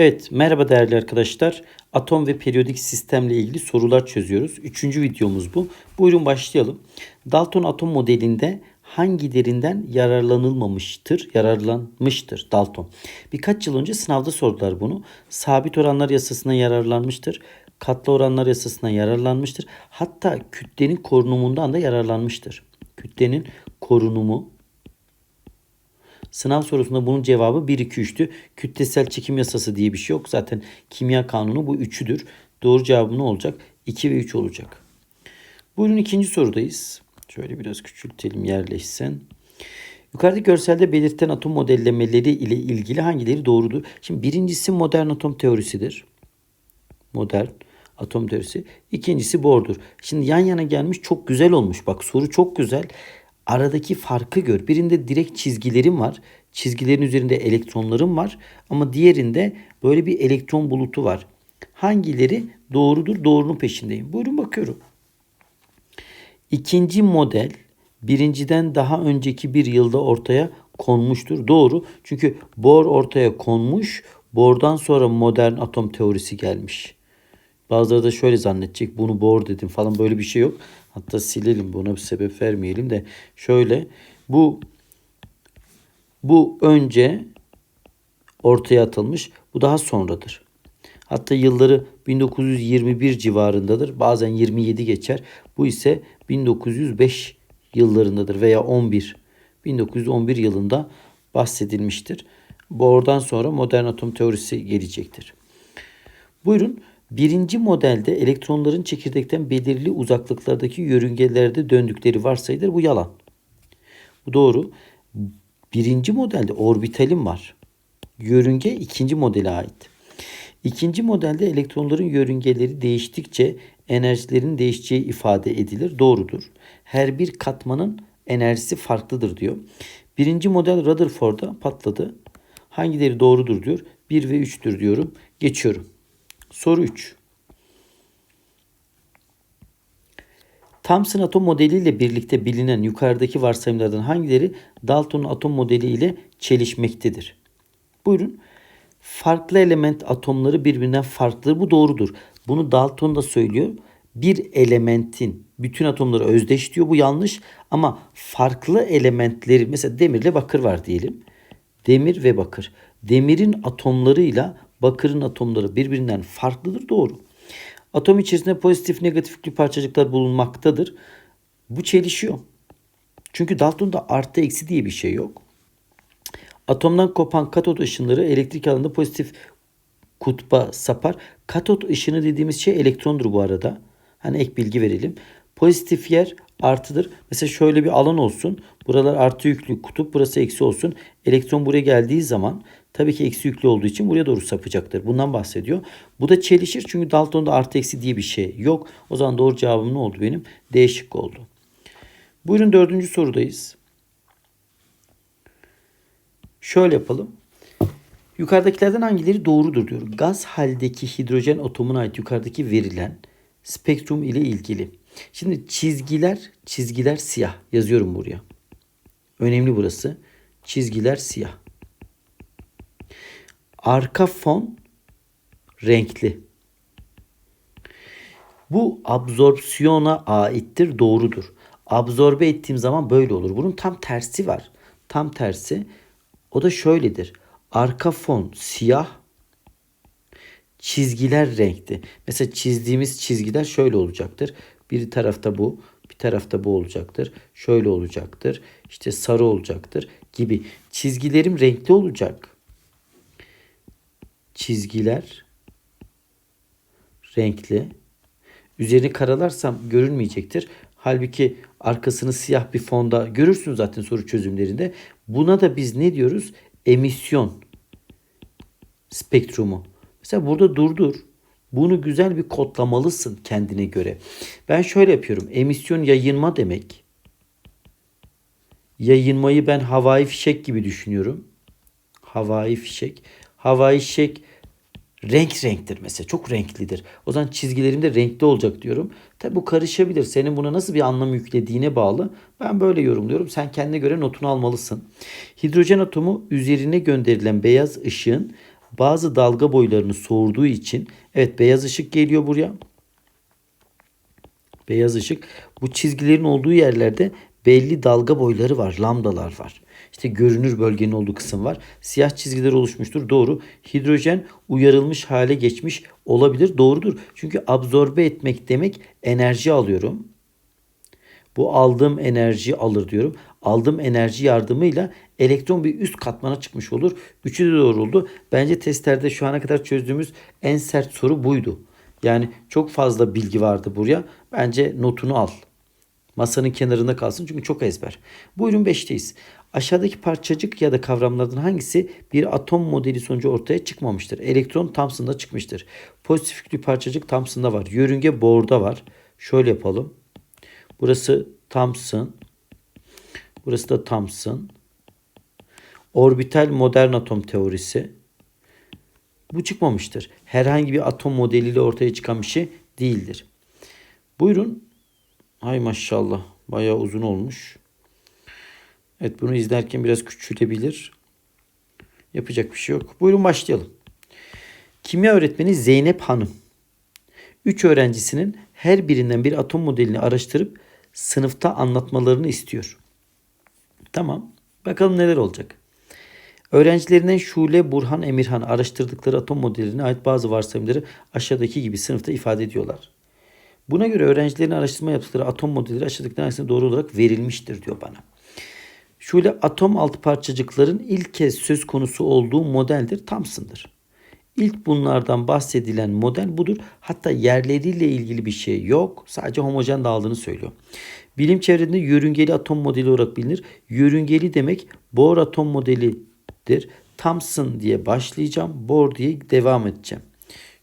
Evet, merhaba değerli arkadaşlar. Atom ve periyodik sistemle ilgili sorular çözüyoruz. Üçüncü videomuz bu. Buyurun başlayalım. Dalton atom modelinde hangilerinden yararlanılmamıştır? Yararlanmıştır Dalton. Birkaç yıl önce sınavda sordular bunu. Sabit oranlar yasasına yararlanmıştır. Katlı oranlar yasasına yararlanmıştır. Hatta kütlenin korunumundan da yararlanmıştır. Kütlenin korunumu Sınav sorusunda bunun cevabı 1 2 3'tü. Kütlesel çekim yasası diye bir şey yok. Zaten kimya kanunu bu üçüdür. Doğru cevabı ne olacak? 2 ve 3 olacak. Buyurun ikinci sorudayız. Şöyle biraz küçültelim yerleşsin. Yukarıdaki görselde belirtilen atom modellemeleri ile ilgili hangileri doğrudur? Şimdi birincisi modern atom teorisidir. Modern atom teorisi. İkincisi Bohr'dur. Şimdi yan yana gelmiş çok güzel olmuş. Bak soru çok güzel. Aradaki farkı gör. Birinde direkt çizgilerim var. Çizgilerin üzerinde elektronlarım var. Ama diğerinde böyle bir elektron bulutu var. Hangileri doğrudur? Doğrunun peşindeyim. Buyurun bakıyorum. İkinci model birinciden daha önceki bir yılda ortaya konmuştur. Doğru. Çünkü Bohr ortaya konmuş. Bohr'dan sonra modern atom teorisi gelmiş. Bazıları da şöyle zannedecek. Bunu Bohr dedim falan böyle bir şey yok. Hatta silelim buna bir sebep vermeyelim de şöyle bu bu önce ortaya atılmış. Bu daha sonradır. Hatta yılları 1921 civarındadır. Bazen 27 geçer. Bu ise 1905 yıllarındadır veya 11. 1911 yılında bahsedilmiştir. Bu oradan sonra modern atom teorisi gelecektir. Buyurun Birinci modelde elektronların çekirdekten belirli uzaklıklardaki yörüngelerde döndükleri varsayılır. Bu yalan. Bu doğru. Birinci modelde orbitalim var. Yörünge ikinci modele ait. İkinci modelde elektronların yörüngeleri değiştikçe enerjilerin değişeceği ifade edilir. Doğrudur. Her bir katmanın enerjisi farklıdır diyor. Birinci model Rutherford'a patladı. Hangileri doğrudur diyor. 1 ve 3'tür diyorum. Geçiyorum. Soru 3. Thomson atom modeliyle birlikte bilinen yukarıdaki varsayımlardan hangileri Dalton atom modeli ile çelişmektedir? Buyurun. Farklı element atomları birbirinden farklıdır. Bu doğrudur. Bunu Dalton da söylüyor. Bir elementin bütün atomları özdeş diyor. Bu yanlış. Ama farklı elementleri mesela demirle bakır var diyelim. Demir ve bakır. Demirin atomlarıyla bakırın atomları birbirinden farklıdır. Doğru. Atom içerisinde pozitif negatif yüklü parçacıklar bulunmaktadır. Bu çelişiyor. Çünkü Dalton'da artı eksi diye bir şey yok. Atomdan kopan katot ışınları elektrik alanında pozitif kutba sapar. Katot ışını dediğimiz şey elektrondur bu arada. Hani ek bilgi verelim. Pozitif yer artıdır. Mesela şöyle bir alan olsun. Buralar artı yüklü kutup, burası eksi olsun. Elektron buraya geldiği zaman tabii ki eksi yüklü olduğu için buraya doğru sapacaktır. Bundan bahsediyor. Bu da çelişir çünkü Dalton'da artı eksi diye bir şey yok. O zaman doğru cevabım ne oldu benim? D şıkkı oldu. Buyurun dördüncü sorudayız. Şöyle yapalım. Yukarıdakilerden hangileri doğrudur diyor. Gaz haldeki hidrojen atomuna ait yukarıdaki verilen spektrum ile ilgili. Şimdi çizgiler, çizgiler siyah. Yazıyorum buraya. Önemli burası. Çizgiler siyah. Arka fon renkli. Bu absorpsiyona aittir, doğrudur. Absorbe ettiğim zaman böyle olur. Bunun tam tersi var. Tam tersi. O da şöyledir. Arka fon siyah, çizgiler renkli. Mesela çizdiğimiz çizgiler şöyle olacaktır. Bir tarafta bu, bir tarafta bu olacaktır. Şöyle olacaktır. İşte sarı olacaktır gibi. Çizgilerim renkli olacak. Çizgiler renkli. Üzerini karalarsam görünmeyecektir. Halbuki arkasını siyah bir fonda görürsün zaten soru çözümlerinde. Buna da biz ne diyoruz? Emisyon spektrumu. Mesela burada durdur. Bunu güzel bir kodlamalısın kendine göre. Ben şöyle yapıyorum. Emisyon yayınma demek. Yayınmayı ben havai fişek gibi düşünüyorum. Havai fişek. Havai fişek renk renktir mesela. Çok renklidir. O zaman çizgilerim de renkli olacak diyorum. Tabi bu karışabilir. Senin buna nasıl bir anlam yüklediğine bağlı. Ben böyle yorumluyorum. Sen kendine göre notunu almalısın. Hidrojen atomu üzerine gönderilen beyaz ışığın bazı dalga boylarını soğurduğu için evet beyaz ışık geliyor buraya. Beyaz ışık. Bu çizgilerin olduğu yerlerde belli dalga boyları var, lambdalar var. İşte görünür bölgenin olduğu kısım var. Siyah çizgiler oluşmuştur. Doğru. Hidrojen uyarılmış hale geçmiş olabilir. Doğrudur. Çünkü absorbe etmek demek enerji alıyorum. Bu aldığım enerji alır diyorum. Aldığım enerji yardımıyla elektron bir üst katmana çıkmış olur. Üçü de doğru oldu. Bence testlerde şu ana kadar çözdüğümüz en sert soru buydu. Yani çok fazla bilgi vardı buraya. Bence notunu al. Masanın kenarında kalsın çünkü çok ezber. Buyurun 5'teyiz. Aşağıdaki parçacık ya da kavramlardan hangisi bir atom modeli sonucu ortaya çıkmamıştır? Elektron Thomson'da çıkmıştır. Pozitif yüklü parçacık Thomson'da var. Yörünge Bohr'da var. Şöyle yapalım. Burası Thomson. Burası da Thomson. Orbital modern atom teorisi. Bu çıkmamıştır. Herhangi bir atom modeliyle ortaya çıkan bir şey değildir. Buyurun. Hay maşallah. Bayağı uzun olmuş. Evet bunu izlerken biraz küçülebilir. Yapacak bir şey yok. Buyurun başlayalım. Kimya öğretmeni Zeynep Hanım. Üç öğrencisinin her birinden bir atom modelini araştırıp sınıfta anlatmalarını istiyor. Tamam. Bakalım neler olacak. Öğrencilerinden Şule, Burhan, Emirhan araştırdıkları atom modeline ait bazı varsayımları aşağıdaki gibi sınıfta ifade ediyorlar. Buna göre öğrencilerin araştırma yaptıkları atom modelleri aşağıdakilerden hangisine doğru olarak verilmiştir diyor bana. Şöyle atom altı parçacıkların ilk kez söz konusu olduğu modeldir Thomson'dır. İlk bunlardan bahsedilen model budur. Hatta yerleriyle ilgili bir şey yok. Sadece homojen dağıldığını söylüyor. Bilim çevresinde yörüngeli atom modeli olarak bilinir. Yörüngeli demek Bohr atom modelidir. Thomson diye başlayacağım. Bohr diye devam edeceğim.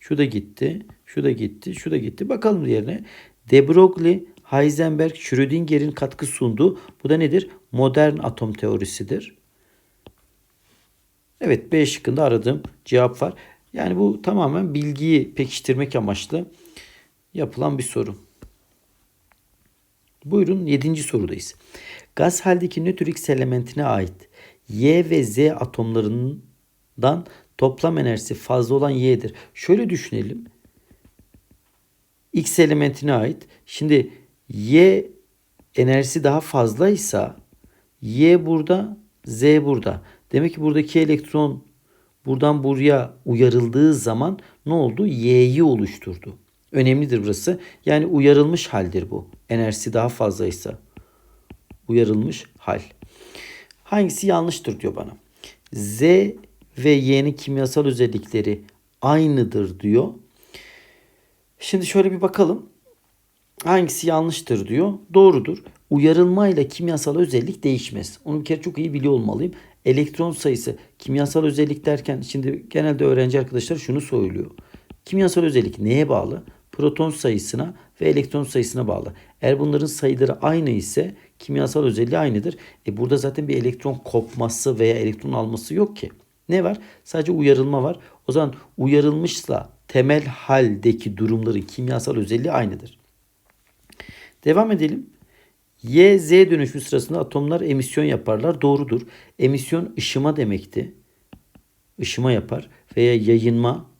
Şu da gitti. Şu da gitti. Şu da gitti. Bakalım diğerine. De Broglie, Heisenberg, Schrödinger'in katkı sunduğu bu da nedir? Modern atom teorisidir. Evet B şıkkında aradığım cevap var. Yani bu tamamen bilgiyi pekiştirmek amaçlı yapılan bir soru. Buyurun 7. sorudayız. Gaz haldeki nötr X elementine ait Y ve Z atomlarından toplam enerjisi fazla olan Y'dir. Şöyle düşünelim. X elementine ait. Şimdi Y enerjisi daha fazlaysa Y burada, Z burada. Demek ki buradaki elektron buradan buraya uyarıldığı zaman ne oldu? Y'yi oluşturdu. Önemlidir burası. Yani uyarılmış haldir bu. Enerjisi daha fazlaysa. Uyarılmış hal. Hangisi yanlıştır diyor bana. Z ve Y'nin kimyasal özellikleri aynıdır diyor. Şimdi şöyle bir bakalım. Hangisi yanlıştır diyor. Doğrudur. Uyarılma ile kimyasal özellik değişmez. Onu bir kere çok iyi biliyor olmalıyım. Elektron sayısı kimyasal özellik derken şimdi genelde öğrenci arkadaşlar şunu söylüyor. Kimyasal özellik neye bağlı? Proton sayısına ve elektron sayısına bağlı. Eğer bunların sayıları aynı ise kimyasal özelliği aynıdır. E burada zaten bir elektron kopması veya elektron alması yok ki. Ne var? Sadece uyarılma var. O zaman uyarılmışsa temel haldeki durumların kimyasal özelliği aynıdır. Devam edelim. Y, Z dönüşümü sırasında atomlar emisyon yaparlar. Doğrudur. Emisyon ışıma demekti. Işıma yapar veya yayınma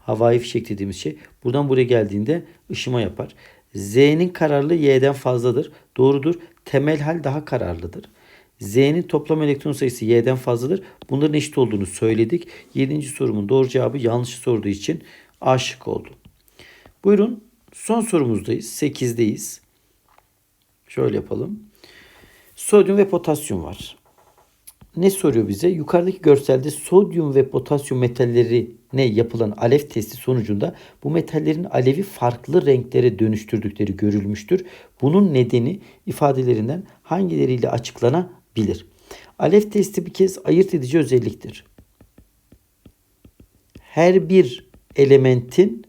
havai fişek dediğimiz şey. Buradan buraya geldiğinde ışıma yapar. Z'nin kararlılığı Y'den fazladır. Doğrudur. Temel hal daha kararlıdır. Z'nin toplam elektron sayısı Y'den fazladır. Bunların eşit olduğunu söyledik. 7. sorumun doğru cevabı yanlış sorduğu için A şık oldu. Buyurun son sorumuzdayız. 8'deyiz. Şöyle yapalım. Sodyum ve potasyum var. Ne soruyor bize? Yukarıdaki görselde sodyum ve potasyum metallerine yapılan alev testi sonucunda bu metallerin alevi farklı renklere dönüştürdükleri görülmüştür. Bunun nedeni ifadelerinden hangileriyle açıklanabilir? Alev testi bir kez ayırt edici özelliktir. Her bir elementin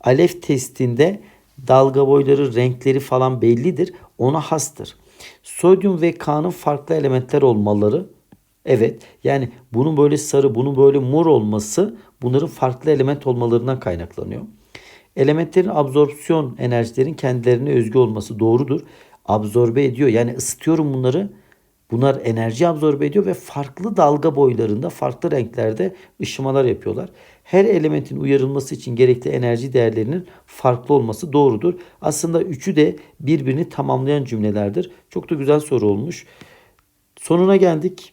alev testinde dalga boyları, renkleri falan bellidir. Ona hastır. Sodyum ve K'nın farklı elementler olmaları evet yani bunun böyle sarı, bunun böyle mor olması bunların farklı element olmalarından kaynaklanıyor. Elementlerin absorpsiyon enerjilerin kendilerine özgü olması doğrudur. Absorbe ediyor. Yani ısıtıyorum bunları. Bunlar enerji absorbe ediyor ve farklı dalga boylarında, farklı renklerde ışımalar yapıyorlar. Her elementin uyarılması için gerekli enerji değerlerinin farklı olması doğrudur. Aslında üçü de birbirini tamamlayan cümlelerdir. Çok da güzel soru olmuş. Sonuna geldik.